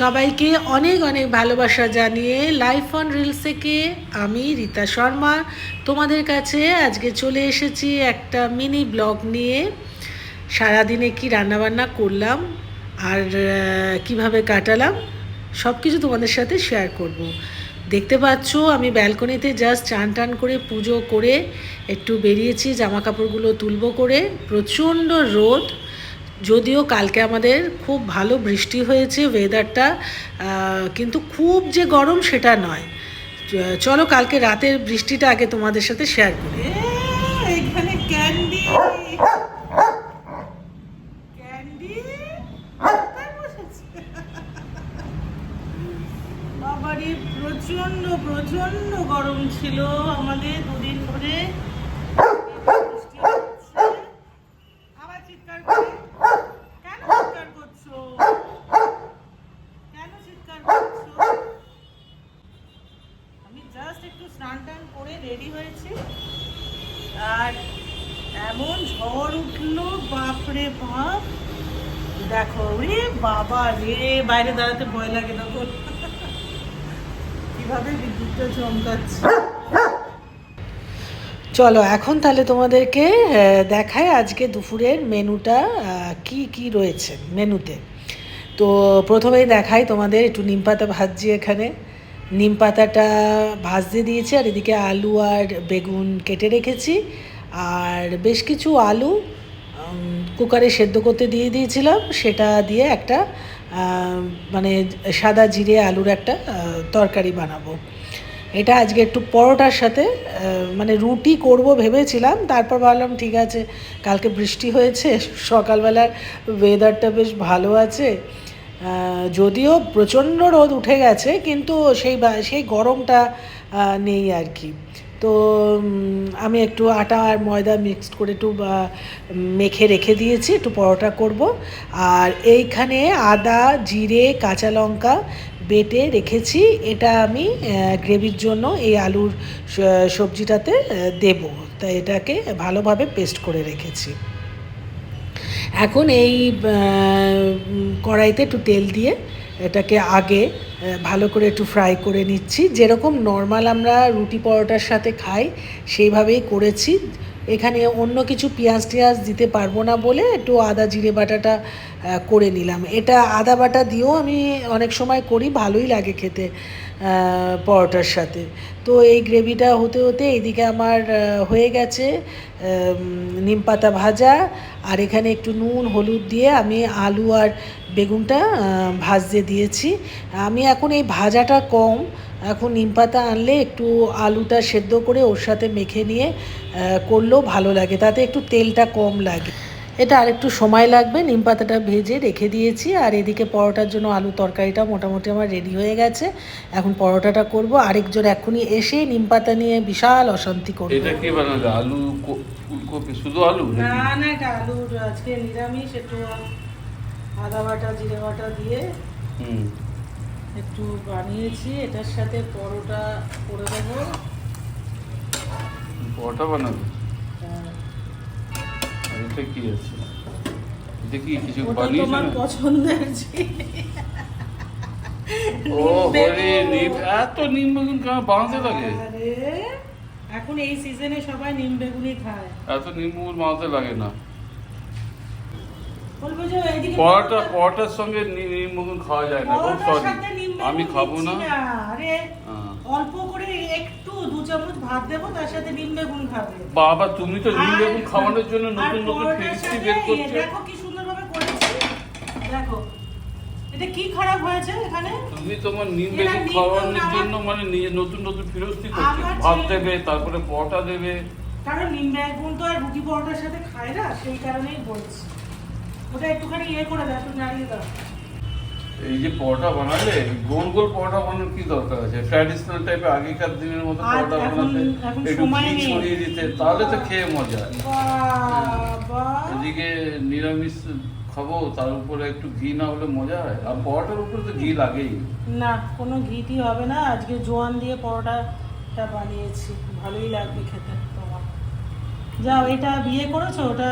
সবাইকে অনেক অনেক ভালোবাসা জানিয়ে লাইফ অন রিলস থেকে আমি রীতা শর্মা। তোমাদের কাছে আজকে চলে এসেছি একটা মিনি ব্লগ নিয়ে। সারাদিনে কি রান্নাবান্না করলাম আর কীভাবে কাটালাম সব কিছু তোমাদের সাথে শেয়ার করব। দেখতে পাচ্ছ, আমি ব্যালকনিতে জাস্ট চান টান করে পুজো করে একটু বেরিয়েছি জামা কাপড়গুলো তুলবো করে। প্রচণ্ড রোদ যদিও কালকে আমাদের খুব ভালো বৃষ্টি হয়েছে ওয়েদারটা কিন্তু খুব যে গরম সেটা নয়। চলো কালকে রাতের বৃষ্টিটা আগে তোমাদের সাথে শেয়ার করি। এখানে ক্যান্ডি ক্যান্ডি বাবারে প্রচণ্ড প্রচণ্ড গরম ছিল আমাদের দুদিন ধরে বৃষ্টি হচ্ছে। আবার চিৎকার করে কেন চিৎকার করছ কেন চিৎকার করছ আমি জাস্ট একটু স্নান টান করে রেডি হয়েছি। আর এমন ঝড় উঠল, বাপরে বাপ। দেখো রে বাবা রে, বাইরে দাঁড়াতে ভয় লাগে তখন কীভাবে বিদ্যুৎটা চমকাচ্ছে। চলো, এখন তাহলে তোমাদেরকে দেখায় আজকে দুপুরের মেনুটা কি কি রয়েছে মেনুতে। তো প্রথমেই দেখাই তোমাদের একটু নিম পাতা ভাজছি এখানে। নিম পাতাটা ভাজতে দিয়েছি, আর এদিকে আলু আর বেগুন কেটে রেখেছি। আর বেশ কিছু আলু কুকারে সেদ্ধ করতে দিয়ে দিয়েছিলাম। সেটা দিয়ে একটা মানে সাদা জিরে আলুর একটা তরকারি বানাবো। এটা আজকে একটু পরোটার সাথে মানে রুটি করব ভেবেছিলাম। তারপর ভাবলাম, ঠিক আছে, কালকে বৃষ্টি হয়েছে, সকালবেলার ওয়েদারটা বেশ ভালো আছে। যদিও প্রচণ্ড রোদ উঠে গেছে, কিন্তু সেই সেই গরমটা নেই আর কি। তো আমি একটু আটা আর ময়দা মিক্সড করে একটু মেখে রেখে দিয়েছি, একটু পরোটা করব। আর এইখানে আদা, জিরে, কাঁচা লঙ্কা বেটে রেখেছি, এটা আমি গ্রেভির জন্য এই আলুর সবজিটাতে দেবো। তাই এটাকে ভালোভাবে পেস্ট করে রেখেছি। এখন এই কড়াইতে একটু তেল দিয়ে এটাকে আগে ভালো করে একটু ফ্রাই করে নিচ্ছি। যেরকম নর্মাল আমরা রুটি পরোটার সাথে খাই, সেইভাবেই করেছি। এখানে অন্য কিছু পেঁয়াজ টিয়াজ দিতে পারব না বলে একটু আদা, জিরে বাটাটা করে নিলাম। এটা আদা বাটা দিয়েও আমি অনেক সময় করি, ভালোই লাগে খেতে পরোটার সাথে। তো এই গ্রেভিটা হতে হতে এদিকে আমার হয়ে গেছে নিম পাতা ভাজা, আর এখানে একটু নুন, হলুদ দিয়ে আমি আলু আর বেগুনটা ভাজতে দিয়েছি। আমি এখন এই ভাজাটা কম এখন নিম পাতা আনলে একটু আলুটা সেদ্ধ করে ওর সাথে মেখে নিয়ে করলেও ভালো লাগে। তাতে একটু তেলটা কম লাগে। এটা আর একটু সময় লাগবে। নিম পাতাটা ভেজে রেখে দিয়েছি। আর এদিকে পরোটার জন্য আলু তরকারিটা মোটামুটি আমার রেডি হয়ে গেছে। এখন পরোটাটা করব। আরেকজন এখনই এসে নিম পাতা নিয়ে বিশাল অশান্তি করবে। এটা কি বানালে? আলু ফুলকপি? শুধু আলু না না এটা আলুর আজকে নিরামিষ। একটু আদা বাটা জিরে বাটা দিয়ে হুম। একটু বানিয়েছি এটার সাথে পরোটা করে দেবো। পরোটা বানাবে? আহ, এটা কি আছে? এটা কি কিছু বানিয়েছো তোমার পছন্দের জিনিস। ও হরে নিম এত নিম বেগুন কেন বাঁধতে লাগে? আরে, এখন এই সিজনে সবাই নিম বেগুনি খায়। এত নিম বেগুন বাঁধতে লাগে না। পরোটা পরোটার সঙ্গে নিম খাওয়া যায় না খুব বেগুন আমি খাব না। আরে হ্যাঁ। অল্প করে একটু দু চামচ ভাত দেবো তার সাথে নিম বেগুন খাবে। বাবা তুমি তো নিম বেগুন খাওয়ানোর জন্য নতুন নতুন বের করছ। দেখো কি সুন্দরভাবে করেছি। দেখো এটা কি খারাপ হয়েছে এখানে? তুমি তোমার নিম বেগুন খাওয়ানোর জন্য মানে নিজে নতুন নতুন ফিরস্তি করছ। ভাত দেবে তারপরে পরোটা দেবে। কারণ নিম বেগুন তো আর রুটি পরোটার সাথে খায় না সেই কারণেই বলছি। ওটা একটুখানি ইয়ে করে দাও একটু নাড়িয়ে দাও। এই যে পরোটা বানালে গোল গোল পরোটা বানানোর কি দরকার আছে? ট্র্যাডিশনাল টাইপের আগেকার দিনের মতো পরোটা বানাতে একটু ঘি ছড়িয়ে দিতে তাহলে তো খেয়ে মজা। এদিকে নিরামিষ খাব তার উপরে একটু ঘি না হলে মজা হয়। আর পরোটার উপরে তো ঘি লাগেই। না কোনো ঘিটি হবে না। আজকে জোয়ান দিয়ে পরোটাটা বানিয়েছি ভালোই লাগবে খেতে। যাও এটা বিয়ে করেছ ওটা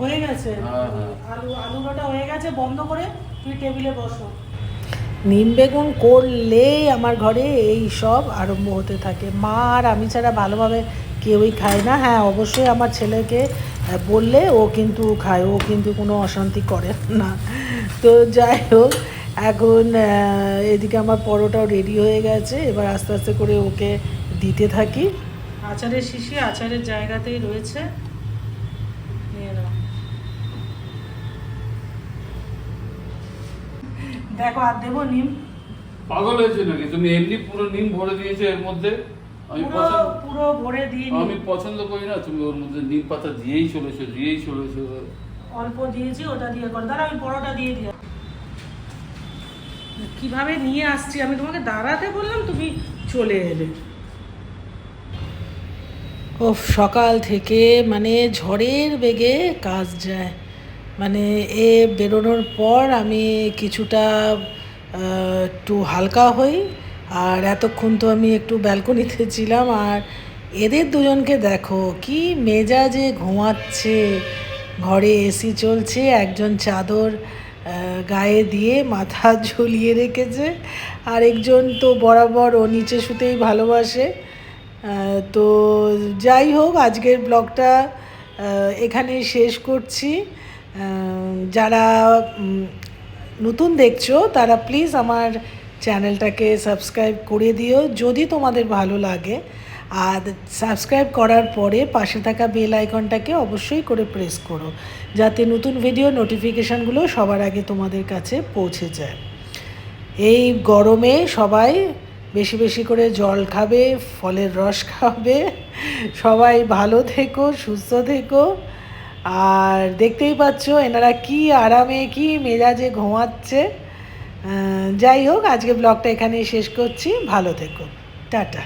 হয়ে গেছে। হ্যাঁ, হ্যাঁ। আলু আলু ওটা হয়ে গেছে বন্ধ করে তুই টেবিলে বসো। নিম বেগুন করলেই আমার ঘরে এই সব আরম্ভ হতে থাকে। মা আর আমি ছাড়া ভালোভাবে কেউই খায় না। হ্যাঁ অবশ্যই আমার ছেলেকে বললে ও কিন্তু খায় ও কিন্তু কোনো অশান্তি করে না। তো যাই হোক এখন এদিকে আমার পরোটাও রেডি হয়ে গেছে। এবার আস্তে আস্তে করে ওকে দিতে থাকি। আচারের শিশি আচারের জায়গাতেই রয়েছে। নিয়ে নাও। দেখো আর দেবো নিম। পাগল হয়েছে নাকি? তুমি এমনি পুরো নিম ভরে দিয়েছ এর মধ্যে? আমি পুরো ভরে দিয়ে আমি পছন্দ করি না। তুমি ওর মধ্যে নিম পাতা দিয়েই চলেছো দিয়েই চলেছো। অল্প দিয়েছি ওটা দিয়ে কর। দাঁড়া আমি পরোটা দিয়ে দিই কীভাবে নিয়ে আসছি? আমি তোমাকে দাঁড়াতে বললাম তুমি চলে এলে। ও সকাল থেকে মানে ঝড়ের বেগে কাজ যায়। মানে এ বেরোনোর পর আমি কিছুটা একটু হালকা হই, আর এতক্ষণ তো আমি একটু ব্যালকনিতে ছিলাম, আর এদের দুজনকে দেখো কি মেজাজে ঘুমাচ্ছে। ঘরে এসি চলছে, একজন চাদর গায়ে দিয়ে মাথা ঝুলিয়ে রেখেছে আর একজন তো বরাবর ও নিচে শুতেই ভালোবাসে। তো যাই হোক, আজকের ব্লগটা এখানে শেষ করছি। যারা নতুন দেখছ, তারা প্লিজ আমার চ্যানেলটাকে সাবস্ক্রাইব করে দিও, যদি তোমাদের ভালো লাগে। আর সাবস্ক্রাইব করার পরে পাশে থাকা বেল আইকনটাকে অবশ্যই করে প্রেস করো, যাতে নতুন ভিডিও নোটিফিকেশানগুলো সবার আগে তোমাদের কাছে পৌঁছে যায়। এই গরমে সবাই বেশি বেশি করে জল খাবে, ফলের রস খাবে। সবাই ভালো থেকো, সুস্থ থেকো। আর দেখতেই পাচ্ছ, এনারা কি আরামে, কি মেজাজে ঘুমাচ্ছে। যাই হোক, আজকে ব্লগটা এখানেই শেষ করছি। ভালো থেকো। টাটা।